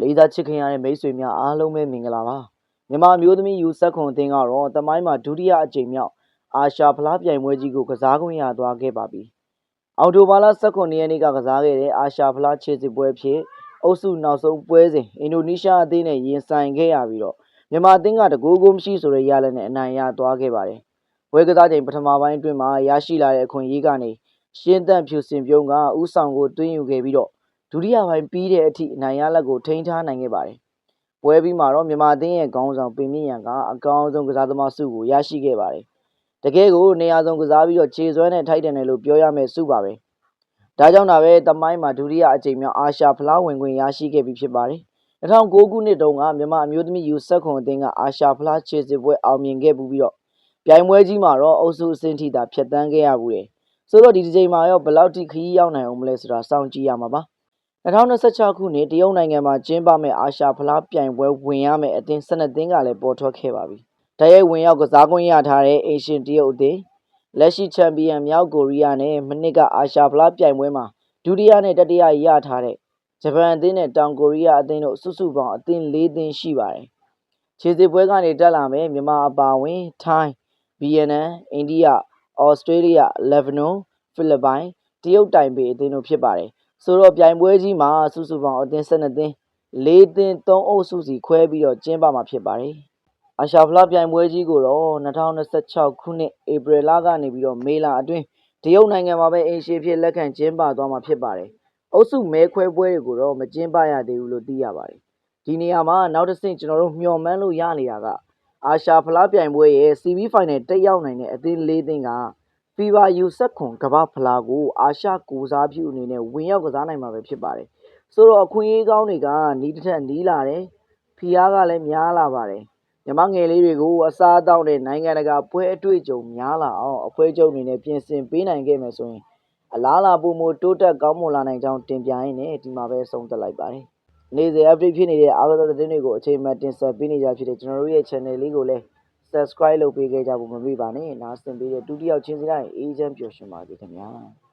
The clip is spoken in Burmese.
လေးစားချစ်ခင်ရတဲ့မိတ်ဆွေများအားလုံးပဲမင်္ဂလာပါမြန်မာအမျိုးသမီးယူဆက်ခွန်အသင်းကတော့တမိုင်းမှာဒုတိယအကြိမ်မြောက်အာရှဖလားပြိုင်ပွဲကြီးကိုကစားခွင့်ရသွားခဲ့ပါပြီအော်တိုဘာလ18ရက်နေ့ကကစားခဲ့တဲ့အာရှဖလားခြေစစ်ပွဲဖြစ်အုပ်စုနောက်ဆုံးပွဲစဉ်အင်ဒိုနီးရှားအသင်းနဲ့ရင်ဆိုင်ခဲ့ရပြီးတော့မြန်မာအသင်းကတကူးကူးမရှိဆိုတဲ့ရလဒ်နဲ့အနိုင်ရသွားခဲ့ပါတယ်ပွဲကစားချိန်ပထမပိုင်းအတွင်းမှာရရှိလာတဲ့အခွင့်အရေးကနေရှင်းတန့်ဖြူစင်ပြုံးကဥဆောင်ကိုတွင်းယူခဲ့ပြီးတော့ ဒုတိယပိုင်းပြီးတဲ့အထိအနိုင်ရလက်ကိုထိန်းထားနိုင်ခဲ့ပါတယ်။ပွဲပြီးမှာတော့မြန်မာအသင်းရဲ့ခေါင်းဆောင်ပင်မြင့်ရန်ကအကောင်းဆုံးကစားသမားဆုကိုရရှိခဲ့ပါတယ်။တကယ်ကိုနေရာဆုံးကစားပြီးတော့ခြေစွမ်းနဲ့ထိုက်တယ်လို့ပြောရမယ်ဆုပါပဲ။ဒါကြောင့်ဒါပဲတမိုင်းမှာဒုတိယအကြိမ်မြောက်အာရှဖလားဝင်ခွင့်ရရှိခဲ့ပြီဖြစ်ပါတယ်။2009ခုနှစ်တုန်းကမြန်မာအမျိုးသမီးယူဆက်ခွန်အသင်းကအာရှဖလားခြေစစ်ပွဲအောင်မြင်ခဲ့ပူပြီးတော့ပြိုင်ပွဲကြီးမှာတော့အုပ်စုအဆင့်ထိသာဖြတ်တန်းခဲ့ရဘူးတယ်။ဆိုတော့ဒီဒီချိန်မှာရောဘယ်လောက်ထိခရီးရောက်နိုင်အောင်မလဲဆိုတာစောင့်ကြည့်ရမှာပါ။ 2026ခုနှစ်တရုတ်နိုင်ငံမှာကျင်းပမဲ့အာရှဖလားပြိုင်ပွဲဝင်ရမယ့်အသင်း12သင်းကလည်းပေါ်ထွက်ခဲ့ပါပြီ။တရိုက်ဝင်ရောက်ကစားကွင်းရထားတဲ့အိရှင်တရုတ်အသင်းလက်ရှိချန်ပီယံမြောက်ကိုရီးယားနဲ့မနစ်ကအာရှဖလားပြိုင်ပွဲမှာဒုတိယနဲ့တတိယရထားတဲ့ဂျပန်အသင်းနဲ့တောင်ကိုရီးယားအသင်းတို့စုစုပေါင်းအသင်း၄သင်းရှိပါတယ်။ခြေစစ်ပွဲကနေတက်လာမဲ့မြန်မာအပါအဝင်ထိုင်း၊ဗီယက်နမ်၊အိန္ဒိယ၊ဩစတြေးလျ၊လက်ဘနွန်၊ဖိလစ်ပိုင်၊တရုတ်တိုင်ပေအသင်းတို့ဖြစ်ပါတယ်။ ဆိုတော့ပြိုင်ပွဲကြီးမှာစုစုပေါင်းအသင်း12သင်း၄သင်း3အုပ်စုစီခွဲပြီးတော့ကျင်းပမှာဖြစ်ပါတယ်။အာရှဖလားပြိုင်ပွဲကြီးကိုတော့2026ခုနှစ်ဧပြီလကနေပြီးတော့မေလအတွင်းတရုတ်နိုင်ငံမှာပဲအင်ရှေဖြစ်လက်ခံကျင်းပသွားမှာဖြစ်ပါတယ်။အုပ်စုမဲခွဲပွဲတွေကိုတော့မကျင်းပရသေးဘူးလို့သိရပါတယ်။ဒီနေရာမှာနောက်တစ်ဆင့်ကျွန်တော်တို့မျှော်မှန်းလို့ရနေတာကအာရှဖလားပြိုင်ပွဲရဲ့ CB Final တက်ရောက်နိုင်တဲ့အသင်း၄သင်းက FIBA U17 ကမ္ဘာဖလားကို အာရှကိုစားပြုအနေနဲ့ ဝင်ရောက်ကစားနိုင်မှာပဲ ဖြစ်ပါတယ်။ဆိုတော့ အခွင့်အရေးကောင်းတွေက နီးတစ်ထက်နီးလာတယ်။ဖီအားကလည်း များလာပါတယ်။ညီမငယ်လေးတွေကို အစားအသောက်နဲ့ နိုင်ငံတကာပွဲအတွေ့အကြုံ များလာအောင် အဖွဲ့ချုပ်အနေနဲ့ ပြင်ဆင်ပေးနိုင်ခဲ့မယ်ဆိုရင် အလားလာပုံမတိုးတက် ကောင်းမွန်လာနိုင်ကြောင်း တင်ပြရင်းနဲ့ ဒီမှာပဲဆုံးသက်လိုက်ပါတယ်။နေ့စဉ် update ဖြစ်နေတဲ့ အားကစားသတင်းတွေကို အချိန်မှတင်ဆက်ပေးနေကြဖြစ်တဲ့ ကျွန်တော်တို့ရဲ့ channel လေးကိုလည်း subscribe လုပ်ပေးခဲ့ကြဖို့မမေ့ပါနဲ့။နားဆင်ပေးတဲ့ဒုတိယချင်းစီတိုင်းအေဂျင့်ပျော်ရွှင်ပါစေခင်ဗျာ။